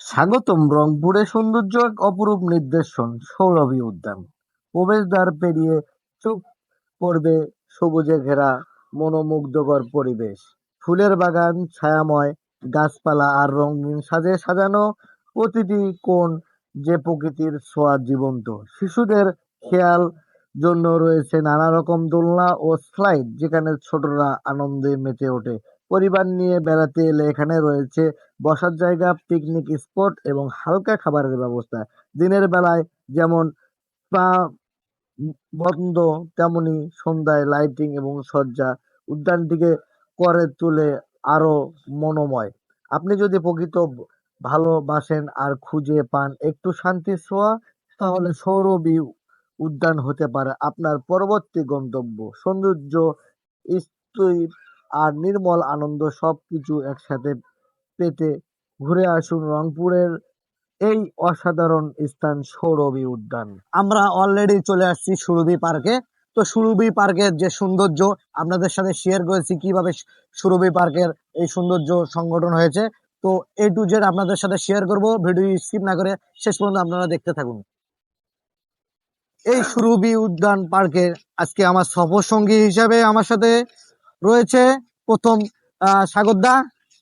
স্বাগতম রংপুরে সৌন্দর্য এক অপরূপ নিদর্শন, সৌরভী উদ্যান। প্রবেশদ্বার পেরিয়ে চোখ পড়বে সবুজে ঘেরা মনোমুগ্ধকর পরিবেশ। ফুলের বাগান, ছায়াময় গাছপালা আর রঙিন সাজে সাজানো প্রতিটি কোণ যে প্রকৃতির ছোঁয়া জীবন্ত। শিশুদের খেয়াল জন্য রয়েছে নানা রকম দোলনা ও স্লাইড, যেখানে ছোটরা আনন্দে মেতে ওঠে। পরিবার নিয়ে বেড়াতে এলে এখানে রয়েছে বসার জায়গা পিকনিক স্পট এবং হালকা খাবারের ব্যবস্থা। দিনের বেলায় যেমন স্পা বন্ধ, তেমনি সন্ধ্যায় লাইটিং এবং সজ্জা উদ্যানটিকে করে তুলে আরও মনোময়। আপনি যদি প্রকৃত ভালোবাসেন আর খুঁজে পান একটু শান্তি ছোঁয়া, তাহলে সৌরভী উদ্যান হতে পারে আপনার পরবর্তী গন্তব্য। সৌন্দর্য স্থির আর নির্মল আনন্দ সবকিছু একসাথে পেতে ঘুরে আসুন রংপুরের এই অসাধারণ স্থান সৌরভী উদ্যান। আমরা অলরেডি চলে আসছি সুরভি পার্কে। তো সুরভি পার্কের যে সৌন্দর্য, আপনাদের সাথে শেয়ার করেছি কীভাবে সুরভি পার্কের এই সৌন্দর্য সংগঠন হয়েছে। তো এ টু জেড আপনাদের সাথে শেয়ার করব ভিডিও স্কিপ না করে শেষ পর্যন্ত আপনারা দেখতে থাকুন। এই সুরভি উদ্যান পার্কের আজকে আমার সফর সঙ্গী হিসাবে আমার সাথে রয়েছে প্রথম সাগরদা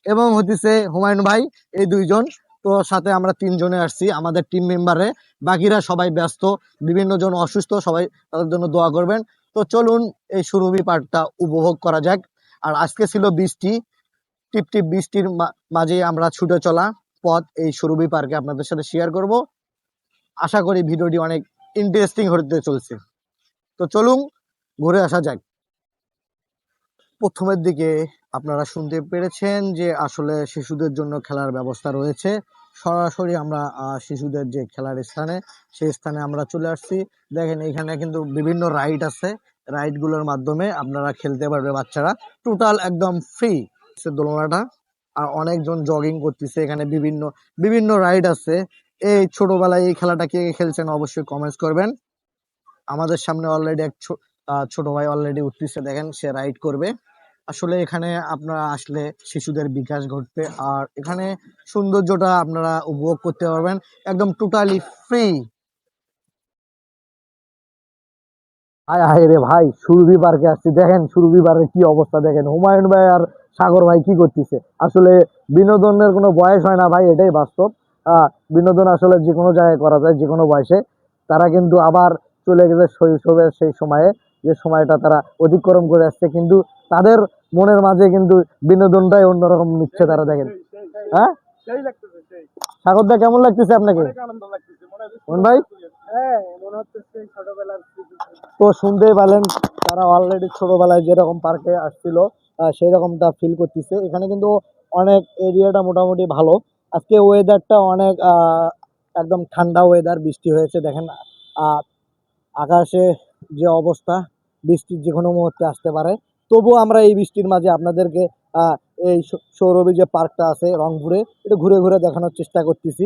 এবং হইতেছে হুমায়ুন ভাই, এই দুইজন। তো সাথে আমরা তিনজনে আসছি, আমাদের টিম মেম্বারে বাকিরা সবাই ব্যস্ত, বিভিন্ন জন অসুস্থ, সবাই তাদের জন্য দোয়া করবেন। তো চলুন এই সুরভি পার্কটা উপভোগ করা যাক। আর আজকে ছিল বৃষ্টি, টিপ টিপ বৃষ্টির মাঝে আমরা ছুটে চলা পথ এই সুরভি পার্কে আপনাদের সাথে শেয়ার করব। আশা করি ভিডিওটি অনেক ইন্টারেস্টিং হতে চলছে। তো চলুন ঘুরে আসা যাক। প্রথমের দিকে আপনারা শুনতে পেরেছেন যে আসলে শিশুদের জন্য খেলার ব্যবস্থা রয়েছে। সরাসরি আমরা শিশুদের যে খেলার স্থানে, সেই স্থানে আমরা চলে আসছি। দেখেন, এখানে কিন্তু বিভিন্ন রাইড আছে। রাইডগুলোর মাধ্যমে আপনারা খেলতে পারবে বাচ্চারা। টোটাল একদম ফ্রি সে দোলনাটা। আর অনেকজন জগিং করতেছে এখানে বিভিন্ন বিভিন্ন রাইড আছে। এই ছোটবেলায় এই খেলাটা কে খেলছেন অবশ্যই কমেন্টস করবেন। আমাদের সামনে অলরেডি এক ছোট ভাই অলরেডি উঠতেছে। দেখেন, সে রাইড করবে। আসলে এখানে আপনারা আসলে শিশুদের বিকাশ ঘটবে। আর এখানে সৌন্দর্যটা আপনারা উপভোগ করতে পারবেন। একদম টোটালি ফ্রি হায় হায় রে ভাই, সুরভি পার্কে আসছি। দেখেন সুরভি পার্কের কি অবস্থা দেখেন। হুমায়ুন ভাই আর সাগর ভাই কি করতেছে? আসলে বিনোদনের কোনো বয়স হয় না ভাই, এটাই বাস্তব। বিনোদন আসলে যে কোনো জায়গায় করা যায় যে কোনো বয়সে। তারা কিন্তু আবার চলে গেছে শৈশবের সেই সময়ে। যে সময়টা তারা অতিক্রম করে আসছে কিন্তু তাদের মনের মাঝে কিন্তু বিনোদনটাই অন্যরকম নিচ্ছে তারা দেখেন। হ্যাঁ? সেই সাগরদা কেমন লাগতেছে আপনাকে? মনে ভাই? হ্যাঁ। তো শুনতেই পেলেন তারা অলরেডি ছোটবেলায় যেরকম পার্কে আসছিল সেই রকমটা ফিল করতেছে। এখানে কিন্তু অনেক এরিয়াটা মোটামুটি ভালো। আজকে ওয়েদারটা অনেক আহ, একদম ঠান্ডা ওয়েদার বৃষ্টি হয়েছে। দেখেন আহ, আকাশে যে অবস্থা বৃষ্টি যে কোনো মুহূর্তে আসতে পারে। তবুও আমরা এই বৃষ্টির মাঝে আপনাদেরকে এই সৌরভী যে পার্কটা আছে রংপুরে, এটা ঘুরে ঘুরে দেখানোর চেষ্টা করতেছি।